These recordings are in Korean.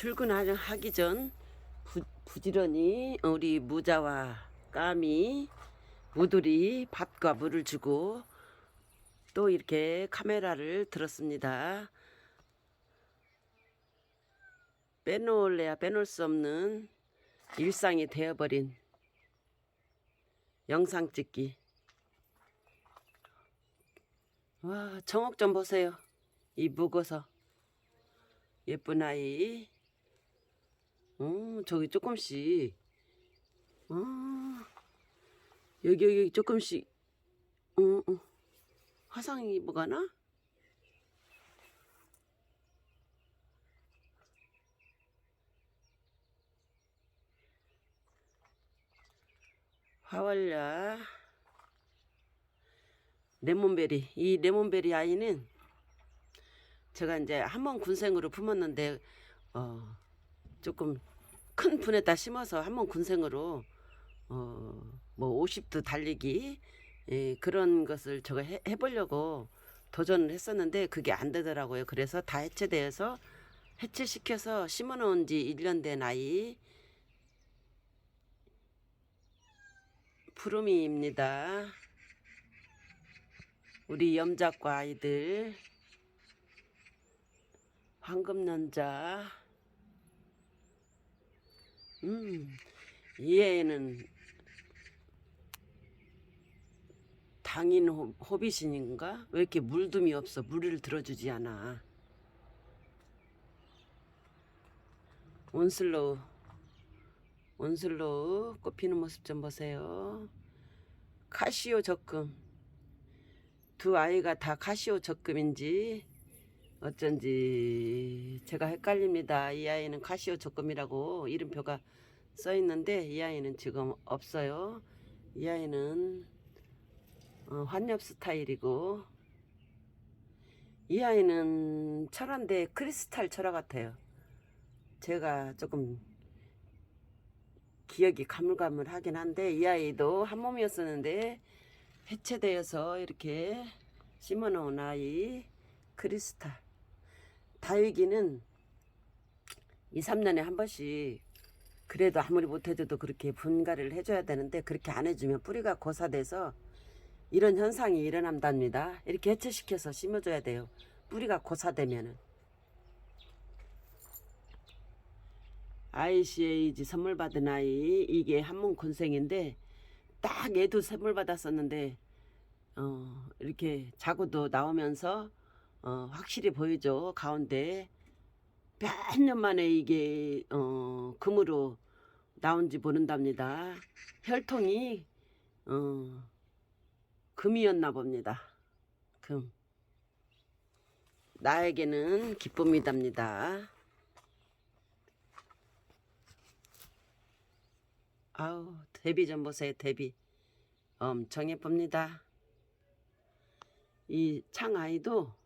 출근하기 전 부, 부지런히 우리 무자와 까미 무들이 밥과 물을 주고 또 이렇게 카메라를 들었습니다. 빼놓을래야 빼놓을 수 없는 일상이 되어버린 영상 찍기. 와, 정옥 좀 보세요. 이 묵어서. 예쁜 아이. 어, 저기 조금씩. 어, 여기, 여기 조금씩. 어, 어. 화상이 뭐가나? 화월야 레몬베리 이 레몬베리 아이는 제가 이제 한번 군생으로 품었는데 어 조금 큰 분에다 심어서 한번 군생으로 어 뭐 50도 달리기 예, 그런 것을 제가 해, 해보려고 도전을 했었는데 그게 안 되더라고요. 그래서 다 해체되어서 해체시켜서 심어놓은 지 1년 된 아이 푸르미입니다. 우리 염작과 아이들 황금연자 음, 이 애는 당인 호, 호빗인가? 왜 이렇게 물둠이 없어? 물을 들어주지 않아. 온슬로우 온슬로우 꽃피는 모습 좀 보세요. 카시오 적금 두 아이가 다 카시오 적금인지 어쩐지 제가 헷갈립니다. 이 아이는 카시오 적금이라고 이름표가 써 있는데 이 아이는 지금 없어요. 이 아이는 어, 환엽 스타일이고 이 아이는 철화인데 크리스탈 철화 같아요. 제가 조금 기억이 가물가물하긴 한데 이 아이도 한 몸이었었는데 해체되어서 이렇게 심어놓은 아이 크리스탈 다육이는 2, 3년에 한 번씩 그래도 아무리 못해줘도 그렇게 분갈이를 해줘야 되는데 그렇게 안 해주면 뿌리가 고사돼서 이런 현상이 일어난답니다. 이렇게 해체시켜서 심어줘야 돼요. 뿌리가 고사되면은. ICAG 선물 받은 아이 이게 한문 군생인데 딱 얘도 선물 받았었는데 어 이렇게 자구도 나오면서 어 확실히 보이죠? 가운데. 몇 년 만에 이게 어 금으로 나온지 모른답니다. 혈통이 어 금이었나 봅니다. 금. 나에게는 기쁨이답니다. 아우 데뷔 좀 보세요 데뷔. 엄청 예쁩니다. 이 창아이도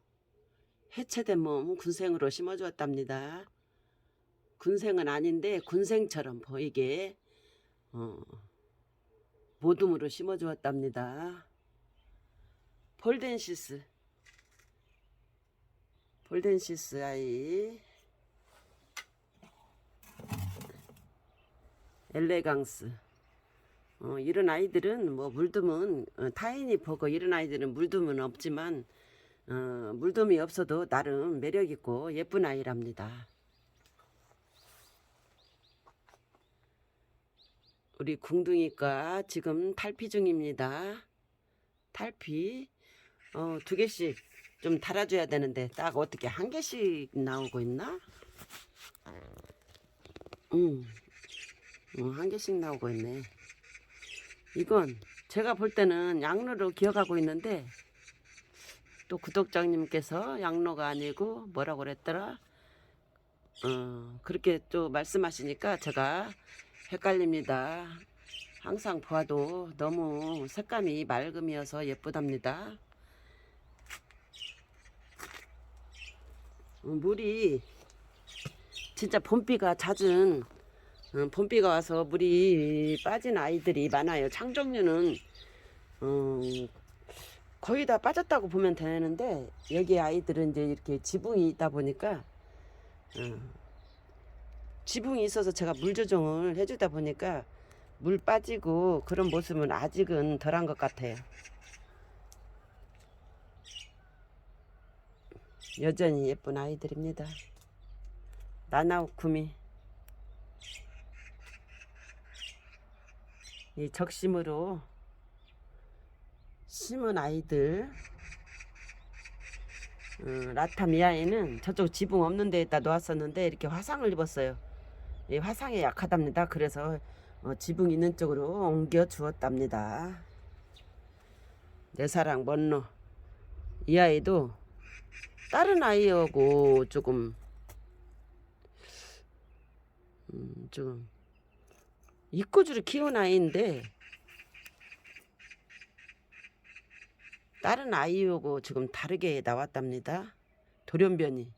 해체된 몸 군생으로 심어주었답니다. 군생은 아닌데 군생처럼 보이게 어, 모둠으로 심어주었답니다. 폴덴시스. 폴덴시스 아이. 엘레강스. 어, 이런 아이들은 뭐 물듬은 어, 타인이 보고 이런 아이들은 물듬은 없지만 어, 물듬이 없어도 나름 매력 있고 예쁜 아이랍니다. 우리 궁둥이가 지금 탈피 중입니다. 탈피 어, 두 개씩 좀 달아줘야 되는데 딱 어떻게 한 개씩 나오고 있나? 음. 어, 한 개씩 나오고 있네. 이건 제가 볼 때는 양로로 기억하고 있는데 또 구독자님께서 양로가 아니고 뭐라고 그랬더라? 어, 그렇게 또 말씀하시니까 제가 헷갈립니다. 항상 보아도 너무 색감이 맑음이어서 예쁘답니다. 어, 물이 진짜 봄비가 잦은 어, 봄비가 와서 물이 빠진 아이들이 많아요. 창종류는 어, 거의 다 빠졌다고 보면 되는데 여기 아이들은 이제 이렇게 지붕이 있다 보니까 어, 지붕이 있어서 제가 물 조정을 해주다 보니까 물 빠지고 그런 모습은 아직은 덜한 것 같아요. 여전히 예쁜 아이들입니다. 나나우쿠미 이 적심으로 심은 아이들 어, 라타미아에는 저쪽 지붕 없는 데에다 놓았었는데 이렇게 화상을 입었어요. 이 화상에 약하답니다. 그래서 어, 지붕 있는 쪽으로 옮겨 주었답니다. 내 사랑 먼로 이 아이도 다른 아이하고 조금 음, 좀 이꼬주를 키운 아이인데 다른 아이하고 지금 다르게 나왔답니다. 돌연변이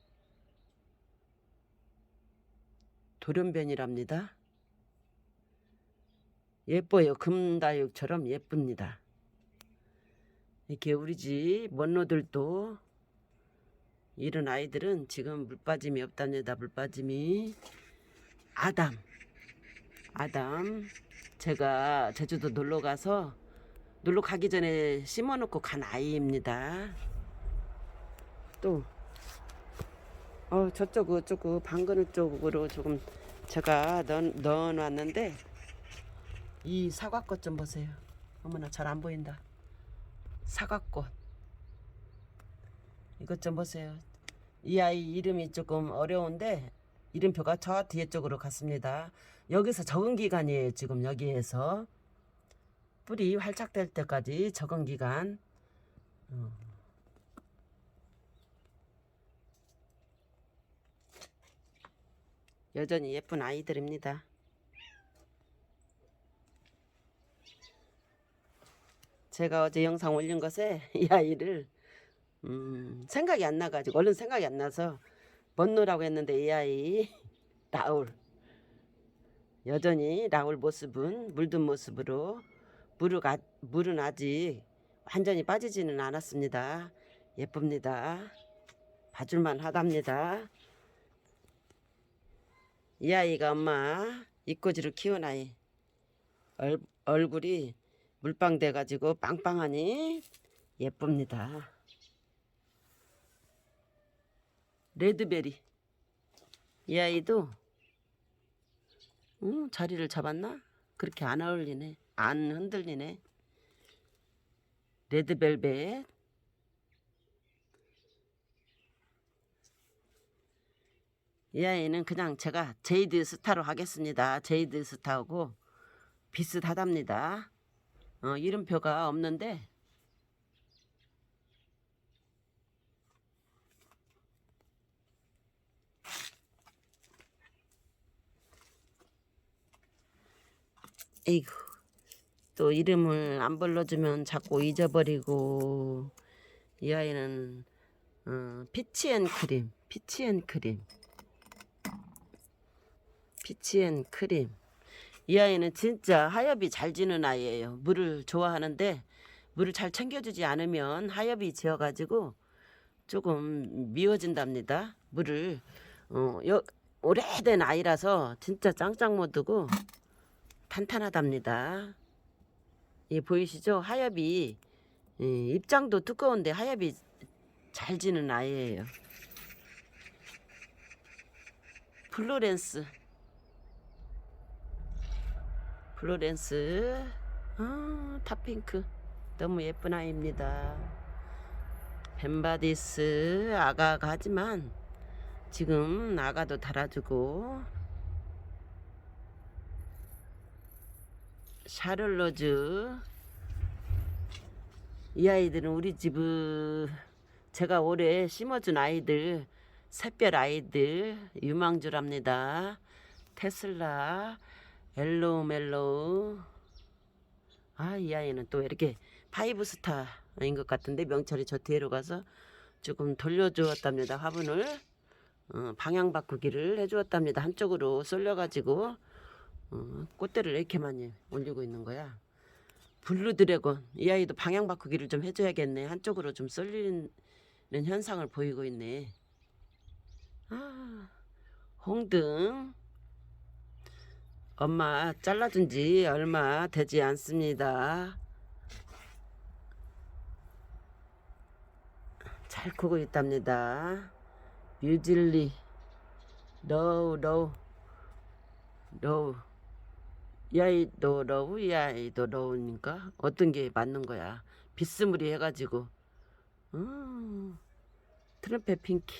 돌연변이랍니다. 예뻐요. 금다육처럼 예쁩니다. 이렇게 우리 집 먼로들도 이런 아이들은 지금 물빠짐이 없답니다. 물빠짐이 아담 아담 제가 제주도 놀러 가서 놀러 가기 전에 심어놓고 간 아이입니다. 또 어, 저쪽 그쪽 방그늘 쪽으로 조금 제가 넣, 넣어놨는데 이 사과꽃 좀 보세요. 어머나 잘 안 보인다. 사과꽃 이것 좀 보세요. 이 아이 이름이 조금 어려운데 이름표가 저 뒤에 쪽으로 갔습니다. 여기서 적응 기간이에요. 지금 여기에서 뿌리 활착될 때까지 적응 기간. 어. 여전히 예쁜 아이들입니다. 제가 어제 영상 올린 것에 이 아이를 음, 생각이 안 나가지고 얼른 생각이 안 나서 먼노라고 했는데 이 아이 라울 여전히 라울 모습은 물든 모습으로 물은, 아, 물은 아직 완전히 빠지지는 않았습니다. 예쁩니다. 봐줄만 하답니다. 이 아이가 엄마 이꼬지를 키운 아이 얼, 얼굴이 물빵 돼가지고 빵빵하니 예쁩니다. 레드베리 이 아이도 음, 자리를 잡았나? 그렇게 안 어울리네. 안 흔들리네. 레드벨벳. 이 아이는 그냥 제가 제이드 스타로 하겠습니다. 제이드 스타하고 비슷하답니다. 어, 이름표가 없는데 에이구. 또 이름을 안 불러주면 자꾸 잊어버리고. 이 아이는 어, 피치앤 크림 피치앤 크림. 피치앤 크림. 이 아이는 진짜 하엽이 잘 지는 아이예요. 물을 좋아하는데 물을 잘 챙겨주지 않으면 하엽이 지어가지고 조금 미워진답니다. 물을 어, 여, 오래된 아이라서 진짜 짱짱 못드고 탄탄하답니다. 이 보이시죠? 하엽이 예, 입장도 두꺼운데 하엽이 잘 지는 아이예요. 플로렌스 플로렌스 아, 탑핑크 너무 예쁜 아이입니다. 벤바디스 아가가 하지만 지금 아가도 달아주고 샤를로즈. 이 아이들은 우리 집은 제가 올해 심어준 아이들 샛별 아이들 유망주랍니다. 테슬라 엘로우 멜로우. 아 이 아이는 또 이렇게 파이브 스타인 것 같은데 명찰이 저 뒤로 가서 조금 돌려주었답니다 화분을. 어, 방향 바꾸기를 해주었답니다. 한쪽으로 쏠려가지고 어, 꽃대를 이렇게 많이 올리고 있는 거야. 블루 드래곤 이 아이도 방향 바꾸기를 좀 해줘야겠네. 한쪽으로 좀 쏠리는 현상을 보이고 있네. 아, 홍등 엄마 잘라준 지 얼마 되지 않습니다. 잘 크고 있답니다. 뮤질리 로우 로우 로우 야이도 로우 야이도 로우니까? 어떤 게 맞는 거야? 비스무리 해가지고. 음, 트럼펫 핑키.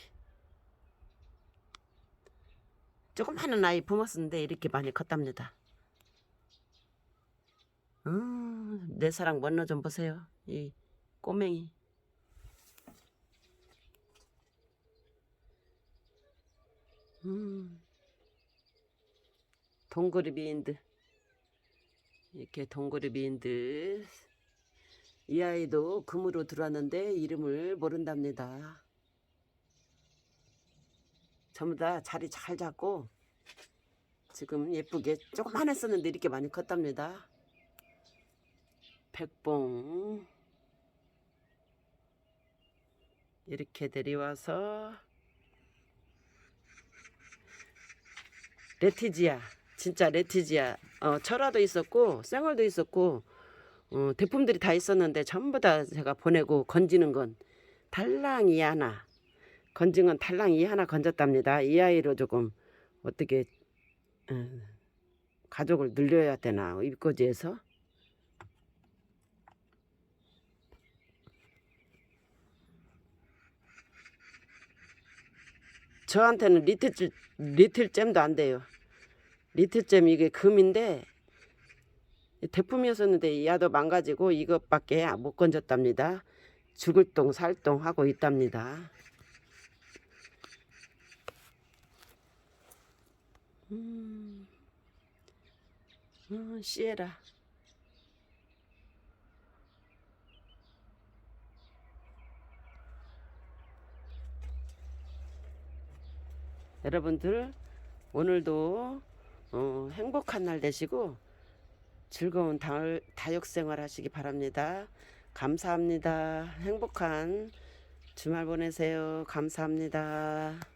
조그마한 아이 품었는데 이렇게 많이 컸답니다. 음, 내 사랑 먼저 좀 보세요. 이 꼬맹이. 음. 동그리 비인드 이렇게 동그리 비인드 이 아이도 금으로 들어왔는데 이름을 모른답니다. 전부 다 자리 잘 잡고 지금 예쁘게 조금만 했었는데 이렇게 많이 컸답니다. 백봉 이렇게 데려와서 레티지아 진짜 레티지아 어, 철화도 있었고 쌩얼도 있었고 어, 대품들이 다 있었는데 전부 다 제가 보내고 건지는 건 달랑 이 하나. 건진 건 달랑 이 하나 건졌답니다. 이 아이로 조금 어떻게 어, 가족을 늘려야 되나 입꼬지에서? 저한테는 리틀 리틀 잼도 안 돼요. 리틀 잼 이게 금인데 대품이었었는데 야도 망가지고 이것밖에 못 건졌답니다. 죽을 똥 살 똥 하고 있답니다. 음, 음, 시에라. 여러분들 오늘도 어, 행복한 날 되시고 즐거운 다, 다육 생활 하시기 바랍니다. 감사합니다. 행복한 주말 보내세요. 감사합니다.